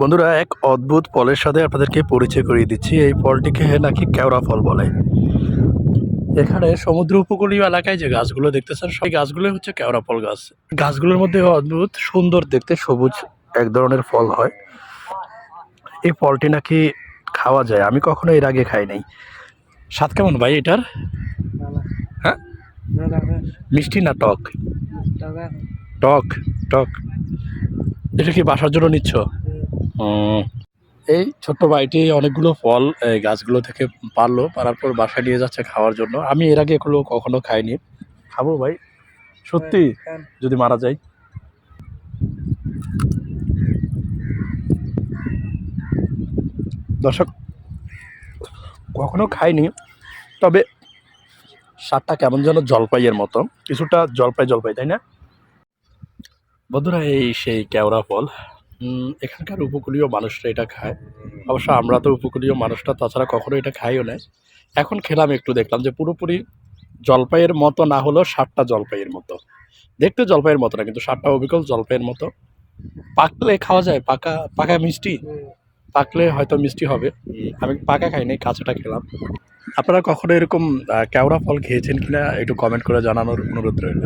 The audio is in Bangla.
বন্ধুরা এক অদ্ভুত ফলের সাথে আপনাদেরকে পরিচয় করিয়ে দিচ্ছি। এই ফলটিকে নাকি কেওড়া ফল বলে। এখানে সমুদ্র উপকূলীয় এলাকায় যে গাছগুলো দেখতেছেন সেই গাছগুলো হচ্ছে কেওড়া ফল গাছ। গাছগুলোর মধ্যে অদ্ভুত সুন্দর দেখতে সবুজ এক ধরনের ফল হয়। এই ফলটি নাকি খাওয়া যায়? আমি কখনো এর আগে খাই নাই। স্বাদ কেমন ভাই এটার? হ্যাঁ? মিষ্টি না টক। টক টক। এটা কি বাসার জন্য নিচ্ছ। এই ছোট্ট ভাইটি অনেকগুলো ফল এই গাছগুলো থেকে পারল পারার পর বাসায় নিয়ে যাচ্ছে খাওয়ার জন্য। আমি এর আগে এগুলো কখনো খাইনি। খাব ভাই। সত্যি যদি মারা যায়। দর্শক কখনো খাইনি তবে স্বাদটা কেমন যেন জলপাইয়ের মতো। কিছুটা জলপাই জলপাই তাই না? বন্ধুরা এই সেই কেওড়া ফল। এখানকার উপকূলীয় মানুষরা এটা খায়। অবশ্য আমরা তো উপকূলীয় মানুষরা তাছাড়া কখনো এটা খাইও না। এখন খেলাম একটু, দেখলাম যে পুরোপুরি জলপাইয়ের মতো না হলেও সাতটা জলপাইয়ের মতো। দেখতে জলপাইয়ের মতো না, কিন্তু সাতটা অবিকল জলপাইয়ের মতো। পাকলে খাওয়া যায়, পাকা পাকা মিষ্টি। পাকলে হয়তো মিষ্টি হবে। আমি পাকা খাইনি কাঁচাটা খেলাম। আপনারা কখনো এরকম কেওড়া ফল খেয়েছেন কিনা একটু কমেন্ট করে জানানোর অনুরোধ রইল।